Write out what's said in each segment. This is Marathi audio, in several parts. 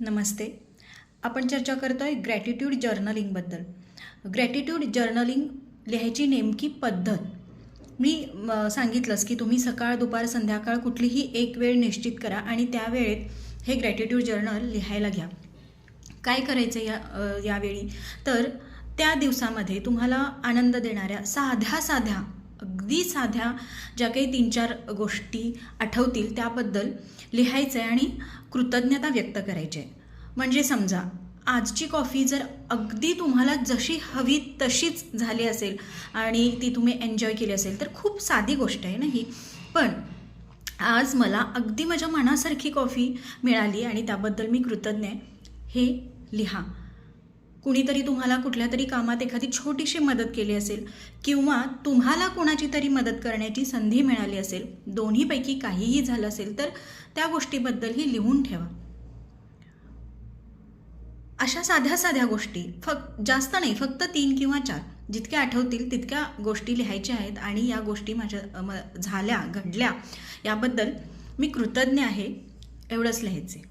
नमस्ते. आपण चर्चा करतो आहे ग्रॅटिट्यूड जर्नलिंगबद्दल ग्रॅटिट्यूड जर्नलिंग लिहायची नेमकी पद्धत. मी म, सांगितलंच की तुम्ही सकाळ दुपार संध्याकाळ कुठलीही एक वेळ निश्चित करा आणि त्यावेळेत हे ग्रॅटिट्यूड जर्नल लिहायला घ्या. काय करायचं या यावेळी? तर त्या दिवसामध्ये तुम्हाला आनंद देणाऱ्या साध्या साध्या अगदी साध्या ज्या काही तीन चार गोष्टी आठवतील त्याबद्दल लिहायचं आहे आणि कृतज्ञता व्यक्त करायची आहे म्हणजे समजा आजची कॉफी जर अगदी तुम्हाला जशी हवी तशीच झाली असेल आणि ती तुम्ही एन्जॉय केली असेल तर खूप साधी गोष्ट आहे ना ही. पण आज मला अगदी माझ्या मनासारखी कॉफी मिळाली आणि त्याबद्दल मी कृतज्ञ आहे. हे लिहा. कुणीतरी तुम्हाला कुठल्या तरी कामात एखादी छोटीशी मदत केली असेल किंवा तुम्हाला कोणाची तरी मदत करण्याची संधी मिळाली असेल दोन्हीपैकी काहीही झालं असेल तर त्या गोष्टीबद्दलही लिहून ठेवा. अशा साध्या साध्या गोष्टी फक्त जास्त नाही फक्त तीन किंवा चार जितक्या आठवतील तितक्या गोष्टी लिहायच्या आहेत आणि या गोष्टी माझ्या म- झाल्या घडल्या याबद्दल मी कृतज्ञ आहे एवढंच लिहायचे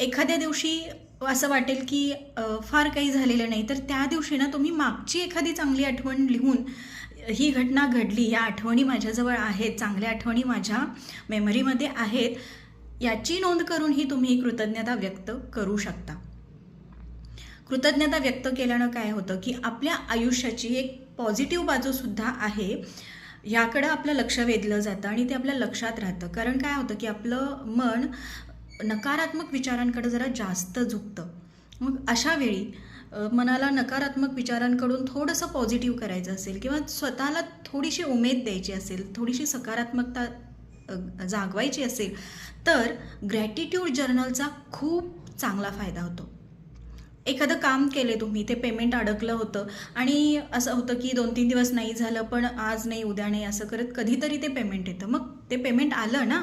एखाद्या दिवशी असं वाटेल की फार काही झालेलं नाही. तर त्या दिवशी ना तुम्ही मागची एखादी चांगली आठवण लिहून ही घटना घडली या आठवणी माझ्याजवळ आहेत चांगल्या आठवणी माझ्या मेमरीमध्ये आहेत याची नोंद करूनही तुम्ही कृतज्ञता व्यक्त करू शकता. कृतज्ञता व्यक्त केल्यानं काय होतं की आपल्या आयुष्याची एक पॉझिटिव्ह बाजूसुद्धा आहे याकडं आपलं लक्ष वेधलं जातं आणि ते आपल्या लक्षात राहतं. कारण काय होतं की आपलं मन नकारात्मक विचारांकडे जरा जास्त झुकतं. मग अशा वेळी मनाला नकारात्मक विचारांकडून थोडंसं पॉझिटिव्ह करायचं असेल किंवा स्वतःला थोडीशी उमेद द्यायची असेल थोडीशी सकारात्मकता जागवायची असेल तर ग्रॅटिट्यूड जर्नलचा खूप चांगला फायदा होतो. एखादं काम केले तुम्ही ते पेमेंट अडकलं होतं आणि असं होतं की दोन तीन दिवस नाही झालं पण आज नाही उद्या नाही असं करत कधीतरी ते पेमेंट येतं. मग ते पेमेंट आलं ना?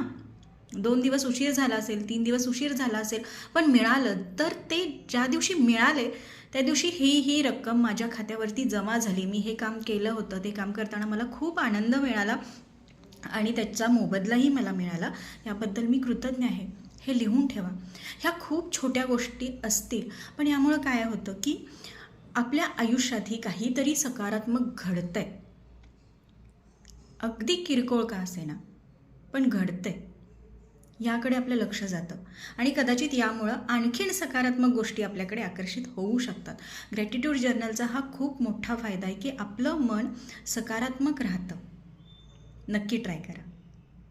दोन दिवस उशीर झाला असेल तीन दिवस उशीर झाला असेल पण मिळालं तर ते ज्या दिवशी मिळाले त्या दिवशी ही ही रक्कम माझ्या खात्यावरती जमा झाली. मी हे काम केलं होतं ते काम करताना मला खूप आनंद मिळाला आणि त्याचा मोबदलाही मला मिळाला. याबद्दल मी कृतज्ञ आहे. हे लिहून ठेवा. ह्या खूप छोट्या गोष्टी असतील पण यामुळं काय होतं की आपल्या आयुष्यातही काहीतरी सकारात्मक घडतंय. अगदी किरकोळ का असेना पण घडतंय. याकडे आपलं लक्ष जातं. आणि कदाचित यामुळं आणखीन सकारात्मक गोष्टी आपल्याकडे आकर्षित होऊ शकतात. ग्रॅटिट्यूड जर्नलचा हा खूप मोठा फायदा आहे की आपलं मन सकारात्मक राहतं. नक्की ट्राय करा.